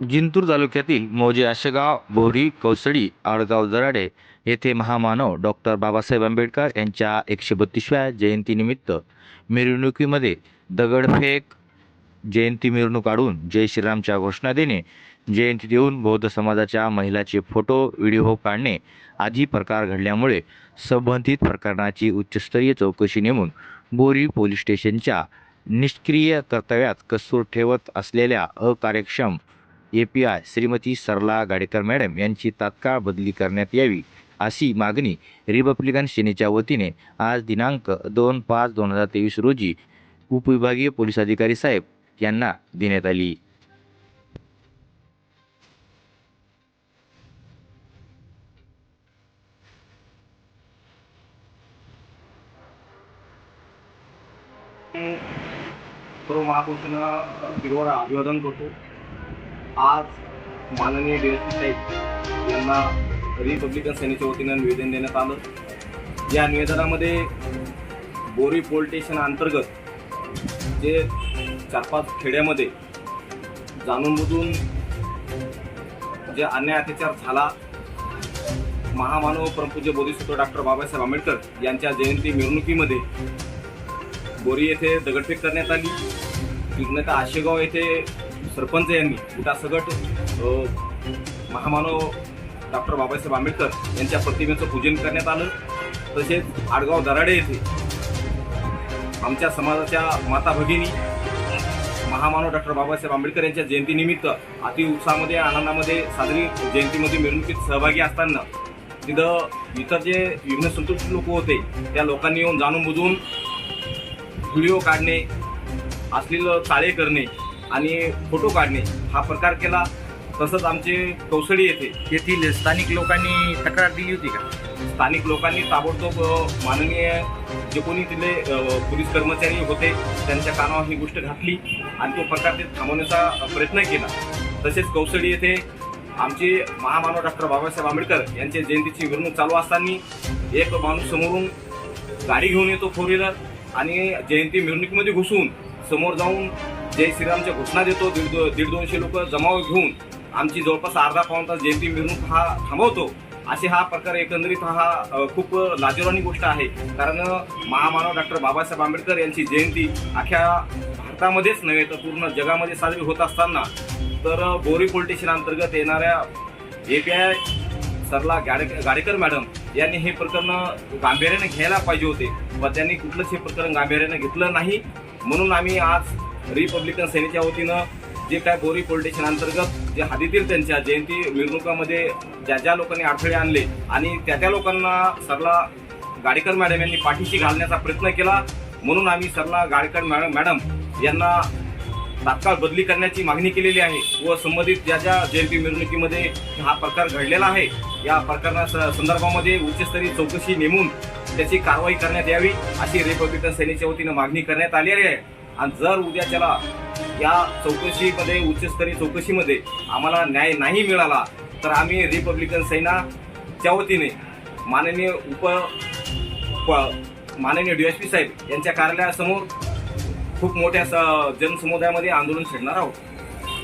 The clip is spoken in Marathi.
जिंतूर तालुक्यातील मौजे आशेगाव बोरी कौसडी आडगाव जराडे येथे महामानव डॉक्टर बाबासाहेब आंबेडकर यांच्या एकशे बत्तीसव्या जयंतीनिमित्त मिरवणुकीमध्ये दगडफेक जयंती मिरवणूक काढून जय श्रीरामच्या घोषणा देणे जयंती देऊन बौद्ध समाजाच्या महिलाचे फोटो व्हिडिओ काढणे आदी प्रकार घडल्यामुळे संबंधित प्रकरणाची उच्चस्तरीय चौकशी नेमून बोरी पोलीस स्टेशनच्या निष्क्रिय कर्तव्यात कसूर ठेवत असलेल्या अकार्यक्षम A P I Shrimati Sarala Gadekar madam यांची तात्काळ बदली करण्यात यावी अशी मागणी रिपब्लिकन सेनेच्या वतीने आज दिनांक दोन पाच दोन हजार तेवीस रोजी उपविभागीय पोलीस अधिकारी साहेब यांना देण्यात आली. महापुरुषांना अभिवादन करतो. आज माननीय डी एस पी साहेब यांना रिपब्लिकन सेनेच्या वतीनं निवेदन देण्यात आलं. या निवेदनामध्ये बोरी पोलीस स्टेशन अंतर्गत जे चार पाच खेड्यामध्ये जाणून बुजून जे अन्याय अत्याचार झाला महामानव परमपूज्य बोधिसत्व डॉक्टर बाबासाहेब आंबेडकर यांच्या जयंती मिरवणुकीमध्ये बोरी येथे दगडफेक करण्यात आली. तिथनं आशेगाव येथे सरपंच यांनी उठासगट महामानव डॉक्टर बाबासाहेब आंबेडकर यांच्या प्रतिमेचं पूजन करण्यात आलं. तसेच आडगाव दराडे येथे आमच्या समाजाच्या माता भगिनी महामानव डॉक्टर बाबासाहेब आंबेडकर यांच्या जयंतीनिमित्त अतिउत्साहामध्ये आनंदामध्ये साजरी जयंतीमध्ये मिरवणुकीत सहभागी असताना तिथं इतर जे विघ्न संतुष्ट लोक होते त्या लोकांनी येऊन जाणून बुजून व्हिडिओ काढणे असलेलं चाळे करणे आणि फोटो काढणे हा प्रकार केला. तसंच आमचे कौसडी येथे येथील स्थानिक लोकांनी तक्रार दिली होती का? स्थानिक लोकांनी ताबडतोब माननीय जे कोणी तिथले पोलीस कर्मचारी होते त्यांच्या कानावर ही गोष्ट घातली आणि तो प्रकार ते थांबवण्याचा प्रयत्न केला. तसेच कौसडी येथे आमचे महामानव डॉक्टर बाबासाहेब आंबेडकर यांच्या जयंतीची मिरवणूक चालू असताना एक माणूस समोरून गाडी घेऊन येतो फोर व्हीलर आणि जयंती मिरवणुकीमध्ये घुसून समोर जाऊन जय श्रीरामच्या घोषणा देतो. दीड दो दीड दोनशे लोक जमाव घेऊन आमची जवळपास अर्धा पाऊन तास जयंती मिरवणूक हा थांबवतो. असे हा प्रकार एकंदरीत हा खूप लाजिरवाणी गोष्ट आहे. कारण महामानव डॉक्टर बाबासाहेब आंबेडकर यांची जयंती अख्ख्या भारतामध्येच नव्हे तर पूर्ण जगामध्ये साजरी होत असताना तर बोरी पोलीस अंतर्गत येणाऱ्या A P I Sarala Gade Gadekar madam यांनी हे प्रकरण गांभीर्याने घ्यायला पाहिजे होते. व त्यांनी कुठलंच हे प्रकरण गांभीर्याने घेतलं नाही. म्हणून आम्ही आज रिपब्लिकन सेनेच्या वतीनं जे काय बोरी पोलिटेशन अंतर्गत जे हदीतील त्यांच्या जयंती मिरवणुकामध्ये ज्या ज्या लोकांनी अडथळे आणले आणि त्या त्या लोकांना सरला गाडेकर मॅडम यांनी पाठीशी घालण्याचा प्रयत्न केला. म्हणून आम्ही सरला गाडेकर मॅडम मॅडम यांना तात्काळ बदली करण्याची मागणी केलेली आहे व संबंधित ज्या ज्या जयंती मिरवणुकीमध्ये हा प्रकार घडलेला आहे या प्रकरणा स- संदर्भामध्ये उच्चस्तरीय चौकशी नेमून त्याची कारवाई करण्यात यावी अशी रिपब्लिकन सेनेच्या वतीनं मागणी करण्यात आलेली आहे. आणि जर उद्याच्याला या चौकशीमध्ये उच्चस्तरीय चौकशीमध्ये आम्हाला न्याय नाही मिळाला तर आम्ही रिपब्लिकन सेनाच्या वतीने माननीय उप प- माननीय डी एस पी साहेब यांच्या कार्यालयासमोर खूप मोठ्या स- जनसमुदायामध्ये आंदोलन छेडणार आहोत.